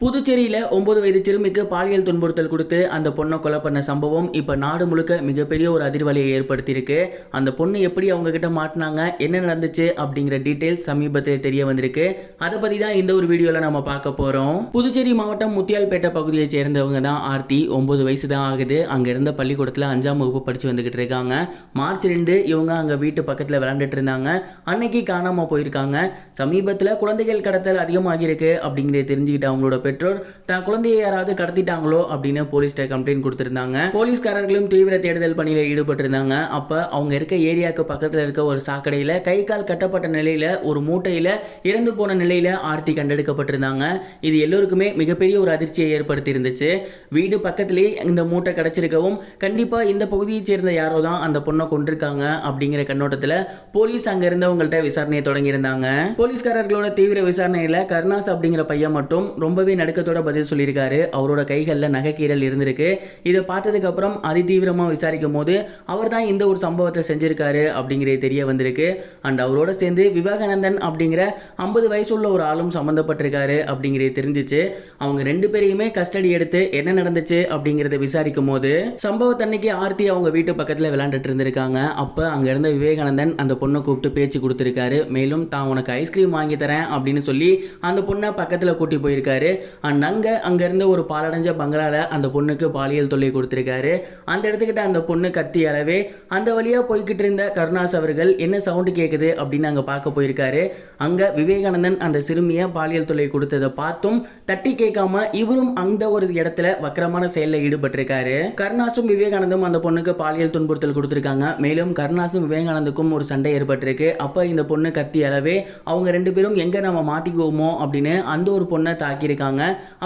புதுச்சேரியில் ஒன்பது வயது சிறுமிக்கு பாலியல் துன்புறுத்தல் கொடுத்து அந்த பொண்ணை கொலை பண்ண சம்பவம் இப்போ நாடு முழுக்க மிகப்பெரிய ஒரு அதிர்வலையை ஏற்படுத்தியிருக்கு. அந்த பொண்ணு எப்படி அவங்க கிட்ட மாட்டினாங்க என்ன நடந்துச்சு அப்படிங்கிற டீட்டெயில்ஸ் சமீபத்தில் தெரிய வந்திருக்கு. அதை பற்றி தான் இந்த ஒரு வீடியோவில் நம்ம பார்க்க போகிறோம் புதுச்சேரி மாவட்டம் முத்தியால்பேட்டை பகுதியை சேர்ந்தவங்க தான் ஆர்த்தி. ஒன்பது வயசு தான் ஆகுது. அங்கே இருந்த பள்ளிக்கூடத்தில் அஞ்சாம் வகுப்பு படித்து வந்துக்கிட்டு இருக்காங்க. மார்ச் ரெண்டு இவங்க அங்கே வீட்டு பக்கத்தில் விளாண்டுட்டு இருந்தாங்க. அன்னைக்கு காணாமல் போயிருக்காங்க. சமீபத்தில் குழந்தைகள் கடத்தல் அதிகமாகியிருக்கு அப்படிங்கிறத தெரிஞ்சுக்கிட்டு அவங்களோட பெற்றோர் தன் குழந்தையை யாராவது கடத்திட்டாங்களோ அப்படின்னு போலீஸ்கிட்ட கம்ப்ளைண்ட் கொடுத்துருந்தாங்க. போலீஸ்காரர்களும் தீவிர தேடுதல் பணியில் ஈடுபட்டிருந்தாங்க. அப்போ அவங்க இருக்க ஏரியாவுக்கு பக்கத்தில் இருக்க ஒரு சாக்கடையில் கை கால் கட்டப்பட்ட நிலையில் ஒரு மூட்டையில் இறந்து போன நிலையில் ஆர்த்தி கண்டெடுக்கப்பட்டிருந்தாங்க. இது எல்லோருக்குமே மிகப்பெரிய ஒரு அதிர்ச்சியை ஏற்படுத்தி இருந்துச்சு வீடு பக்கத்திலேயே இந்த மூட்டை கிடச்சிருக்கவும் கண்டிப்பாக இந்த பகுதியைச் சேர்ந்த யாரோ தான் அந்த பொண்ணை கொண்டிருக்காங்க அப்படிங்கிற கண்ணோட்டத்தில் போலீஸ் அங்கே இருந்தவங்கள்ட்ட விசாரணையை தொடங்கியிருந்தாங்க. போலீஸ்காரர்களோட தீவிர விசாரணையில் கருணாஸ் அப்படிங்கிற பையன் மட்டும் ரொம்பவே நடுக்கத்தோட பதில் சொல்லியிருக்காரு. அவரோட கைகளில் நகைக்கீரல் இருந்திருக்கு. இதை பார்த்ததுக்கப்புறம் அதிதீவிரமாக விசாரிக்கும் போது அவர் தான் இந்த ஒரு சம்பவத்தை செஞ்சிருக்காரு அப்படிங்கிறது தெரிய வந்திருக்கு. அண்ட் அவரோட சேர்ந்து விவேகானந்தன் அப்படிங்கிற ஐம்பது வயசுள்ள ஒரு ஆளும் சம்மந்தப்பட்டிருக்காரு அப்படிங்கிறது தெரிஞ்சிச்சு. அவங்க ரெண்டு பேரையுமே கஸ்டடி எடுத்து என்ன நடந்துச்சு அப்படிங்கிறத விசாரிக்கும் போது சம்பவத்தன்னைக்கு ஆர்த்தி அவங்க வீட்டு பக்கத்தில் விளையாண்டுட்டு இருந்திருக்காங்க. அப்போ அங்கே இருந்த விவேகானந்தன் அந்த பொண்ணை கூப்பிட்டு பேச்சு கொடுத்துருக்காரு. மேலும் தான் உனக்கு ஐஸ்கிரீம் வாங்கி தரேன் அப்படின்னு சொல்லி அந்த பொண்ணை பக்கத்தில் கூட்டி போயிருக்காரு. அண்ட் அங்கே அங்கே இருந்த ஒரு பாலடைஞ்ச பங்களால அந்த பொண்ணுக்கு பாலியல் தொல்லை கொடுத்துருக்காரு. அந்த இடத்துக்கிட்ட அந்த பொண்ணு கத்தி அளவே அந்த வழியாக போய்கிட்டு இருந்த கருணாஸ் அவர்கள் என்ன சவுண்டு கேட்குது அப்படின்னு அங்கே பார்க்க போயிருக்காரு. அங்கே விவேகானந்தன் அந்த சிறுமியை பாலியல் தொல்லை கொடுத்ததை பார்த்தும் தட்டி கேட்காம இவரும் அந்த ஒரு இடத்துல வக்கரமான செயலில் ஈடுபட்டிருக்காரு. கருணாசும் விவேகானந்தும் அந்த பொண்ணுக்கு பாலியல் துன்புறுத்தல் கொடுத்துருக்காங்க. மேலும் கருணாசும் விவேகானந்துக்கும் ஒரு சண்டை ஏற்பட்டிருக்கு. அப்போ இந்த பொண்ணு கத்தி அளவே அவங்க ரெண்டு பேரும் எங்கே நம்ம மாட்டிக்குவோமோ அப்படின்னு அந்த ஒரு பொண்ணை தாக்கியிருக்காங்க.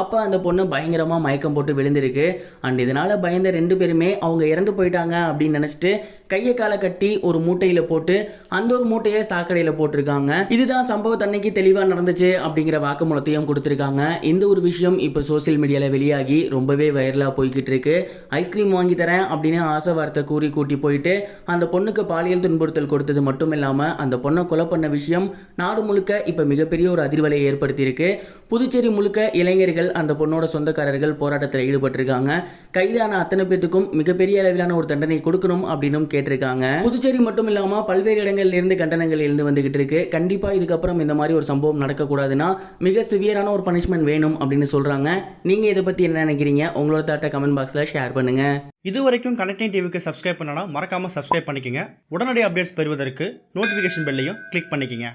அப்போ அந்த பொண்ணு பயங்கரமாக மயக்கம் போட்டு விழுந்திருக்கு. அண்ட் இதனால் பயந்த ரெண்டு பேருமே அவங்க இறந்து போயிட்டாங்க அப்படின்னு நினச்சிட்டு கையை காலை கட்டி ஒரு மூட்டையில் போட்டு அந்த ஒரு மூட்டையை சாக்கடையில் போட்டிருக்காங்க. இதுதான் சம்பவம் அன்னைக்கு தெளிவாக நடந்துச்சு அப்படிங்கிற வாக்குமூலத்தையும் கொடுத்துருக்காங்க. இந்த ஒரு விஷயம் இப்போ சோசியல் மீடியாவில் வெளியாகி ரொம்பவே வைரலாக போய்கிட்டு இருக்கு. ஐஸ்கிரீம் வாங்கி தரேன் அப்படின்னு ஆசை வார்த்தை கூறி கூட்டி போயிட்டு அந்த பொண்ணுக்கு பாலியல் துன்புறுத்தல் கொடுத்தது மட்டும் இல்லாமல் அந்த பொண்ணை கொலை பண்ண விஷயம் நாடு முழுக்க இப்போ மிகப்பெரிய ஒரு அதிர்வலையை ஏற்படுத்தியிருக்கு. புதுச்சேரி முழுக்க இளைஞர்கள் அந்த பொண்ணோட சொந்தக்காரர்கள் போராட்டத்தில் ஈடுபட்டிருக்காங்க. கைதான அத்தனை பேத்துக்கும் மிகப்பெரிய அளவிலான ஒரு தண்டனை கொடுக்கணும் அப்படின்னும் கேட்டிருக்காங்க. புதுச்சேரி மட்டும் இல்லாமல் பல்வேறு இடங்கள்ல இருந்து கண்டனங்கள் எழுந்து வந்துகிட்டு இருக்கு. கண்டிப்பாக இதுக்கப்புறம் இந்த மாதிரி ஒரு சம்பவம் நடக்கக்கூடாதுன்னா மிக சிவியரான ஒரு பனிஷ்மெண்ட் வேணும் அப்படின்னு சொல்றாங்க. நீங்க இதை பத்தி என்ன நினைக்கிறீங்க? உங்களோட தாட்டை கமெண்ட் பாக்ஸ்ல ஷேர் பண்ணுங்க. இது வரைக்கும் கனெக்டிங் டிவிக்கு சப்ஸ்கிரைப் பண்ணனா மறக்காமல் சப்ஸ்கிரைப் பண்ணிக்கங்க. உடனடி அப்டேட்ஸ் பெறுவதற்கு நோட்டிஃபிகேஷன் பெல்லையும் கிளிக் பண்ணிக்கங்க.